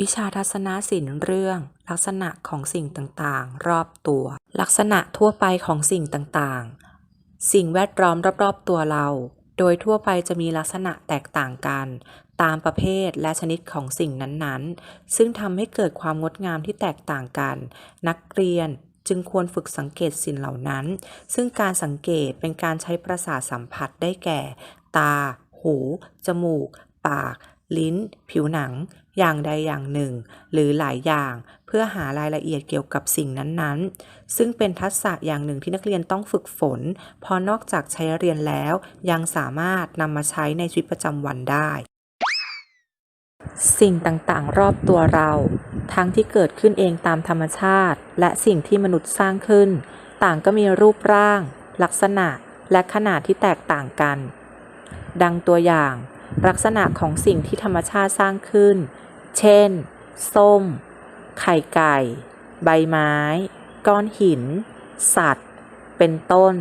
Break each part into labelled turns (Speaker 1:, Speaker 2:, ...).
Speaker 1: วิชาทัศนศิลป์เรื่อง ลักษณะของสิ่งต่างๆ รอบตัว ลักษณะทั่วไปของสิ่งต่างๆ สิ่งแวดล้อมรอบๆตัวเรา โดยทั่วไปจะมีลักษณะแตกต่างกัน ตามประเภทและชนิดของสิ่งนั้นๆ ซึ่งทำให้เกิดความงดงามที่แตกต่างกัน นักเรียนจึงควรฝึกสังเกตสิ่งเหล่านั้น ซึ่งการสังเกตเป็นการใช้ประสาทสัมผัสได้แก่ ตา หู จมูก ปาก ลิ้น ผิวหนัง อย่างใดอย่างหนึ่ง หรือหลายอย่าง เพื่อหารายละเอียดเกี่ยวกับสิ่งนั้นๆ ซึ่งเป็นทักษะอย่างหนึ่งที่นักเรียนต้องฝึกฝนพราะนอกจากใช้เรียนแล้ว ยังสามารถนำมาใช้ในชีวิตประจำวันได้ สิ่งต่างๆ รอบตัวเรา ทั้งที่เกิดขึ้นเองตามธรรมชาติ และสิ่งที่มนุษย์สร้างขึ้น ต่างก็มีรูปร่าง ลักษณะ และขนาดที่แตกต่างกัน ดังตัวอย่าง ลักษณะของสิ่งที่ธรรมชาติสร้างขึ้น เช่น ส้ม ไข่ไก่ ใบไม้ ก้อนหิน สัตว์ เป็นต้น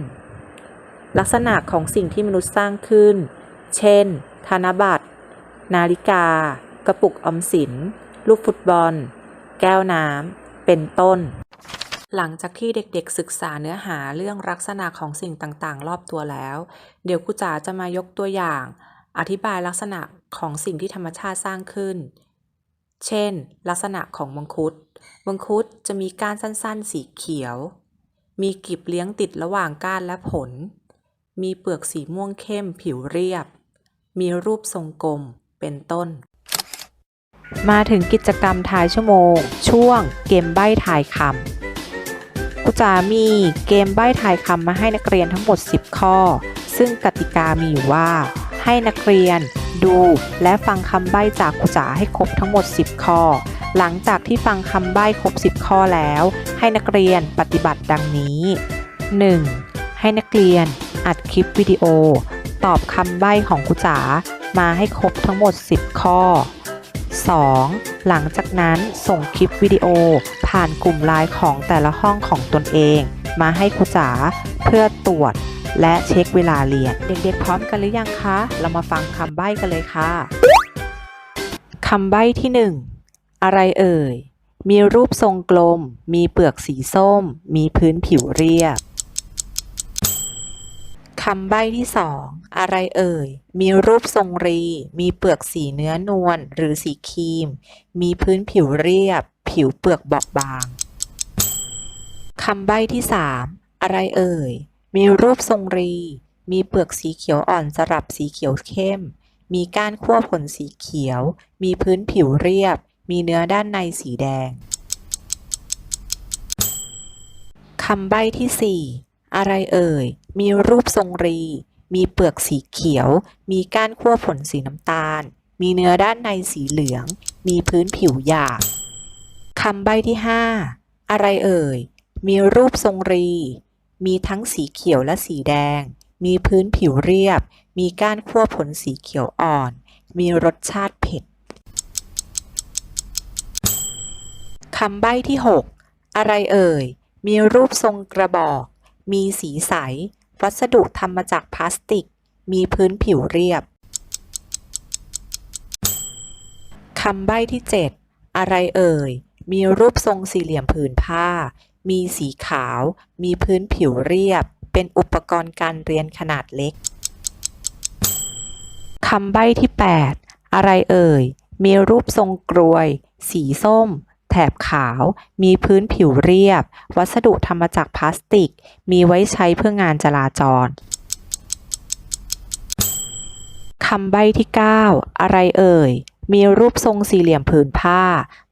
Speaker 1: ลักษณะของสิ่งที่มนุษย์สร้างขึ้น เช่น ธนบัตร นาฬิกา กระปุกออมสิน ลูกฟุตบอล แก้วน้ำ เป็นต้น หลังจากที่เด็กๆศึกษาเนื้อหาเรื่องลักษณะของสิ่งต่างๆ รอบตัวแล้ว เดี๋ยวครูจ๋าจะมายกตัวอย่าง อธิบายลักษณะของสิ่งที่ธรรมชาติสร้างขึ้น เช่น ลักษณะของมังคุด มังคุดจะมีก้านสั้นๆ สีเขียว มีกลีบเลี้ยงติดระหว่างก้านและผล มีเปลือกสีม่วงเข้มผิวเรียบ มีรูปทรงกลม เป็นต้น มาถึงกิจกรรมทายชั่วโมง ช่วงเกมใบ้ทายคำครูจามีเกมใบ้ทายคำมาให้นักเรียนทั้งหมด 10 ข้อ ซึ่งกติกามีอยู่ว่า ให้นักเรียน ดูและฟังคำใบ้จากครูจ๋าให้ครบทั้งหมด 10 ข้อ หลังจากที่ฟังคำใบ้ครบ 10 ข้อแล้ว ให้นักเรียนปฏิบัติดังนี้ 1. ให้นักเรียนอัดคลิปวิดีโอ ตอบคำใบ้ของครูจ๋ามาให้ครบทั้งหมด 10 ข้อ 2. หลังจากนั้นส่งคลิปวิดีโอผ่านกลุ่มไลน์ของแต่ละห้องของตนเอง มาให้ครูจ๋าเพื่อตรวจ และเช็คเวลาเรียน เด็กๆพร้อมกันหรือยังคะ เรามาฟังคำใบ้กันเลยค่ะคำใบ้ที่ 1 อะไรเอ่ย มีรูปทรงกลม มีเปลือกสีส้ม มีพื้นผิวเรียบคำใบ้ที่สองอะไรเอ่ย มีรูปทรงรี มีเปลือกสีเนื้อนวลหรือสีครีม มีพื้นผิวเรียบ ผิวเปลือกบอบบางคำใบ้ที่สามอะไรเอ่ย มีรูปทรงรี มีเปลือกสีเขียวอ่อนสลับสีเขียวเข้ม มีก้านขั้วผลสีเขียว มีพื้นผิวเรียบ มีเนื้อด้านในสีแดงคำใบ้ที่สี่อะไรเอ่ย มีรูปทรงรี มีเปลือกสีเขียว มีก้านขั้วผลสีน้ำตาล มีเนื้อด้านในสีเหลือง มีพื้นผิวหยาบคำใบ้ที่ห้าอะไรเอ่ย มีรูปทรงรี มีทั้งสีเขียวและสีแดง มีพื้นผิวเรียบ มีก้านขั้วผลสีเขียวอ่อน มีรสชาติเผ็ดคำใบ้ที่ 6 อะไรเอ่ย มีรูปทรงกระบอก มีสีใส วัสดุทำมาจากพลาสติก มีพื้นผิวเรียบคำใบ้ที่ 7 อะไรเอ่ย มีรูปทรงสี่เหลี่ยมผืนผ้า มีสีขาว มีพื้นผิวเรียบ เป็นอุปกรณ์การเรียนขนาดเล็กคำใบ้ที่ 8 อะไรเอ่ย มีรูปทรงกรวย สีส้ม แถบขาว มีพื้นผิวเรียบ วัสดุทำมาจากพลาสติก มีไว้ใช้เพื่องานจราจรคำใบ้ที่ 9 อะไรเอ่ย มีรูปทรงสี่เหลี่ยมผืนผ้า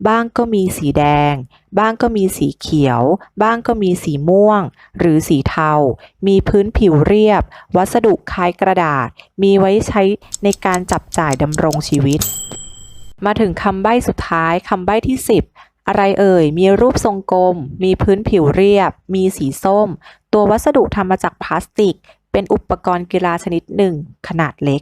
Speaker 1: บ้างก็มีสีแดง บ้างก็มีสีเขียว บ้างก็มีสีม่วง หรือสีเทา มีพื้นผิวเรียบ วัสดุคล้ายกระดาษ มีไว้ใช้ในการจับจ่ายดำรงชีวิต มาถึงคำใบ้สุดท้ายคำใบ้ที่ 10อะไรเอ่ย มีรูปทรงกลม มีพื้นผิวเรียบ มีสีส้ม ตัววัสดุทำมาจากพลาสติก เป็นอุปกรณ์กีฬาชนิดหนึ่ง ขนาดเล็ก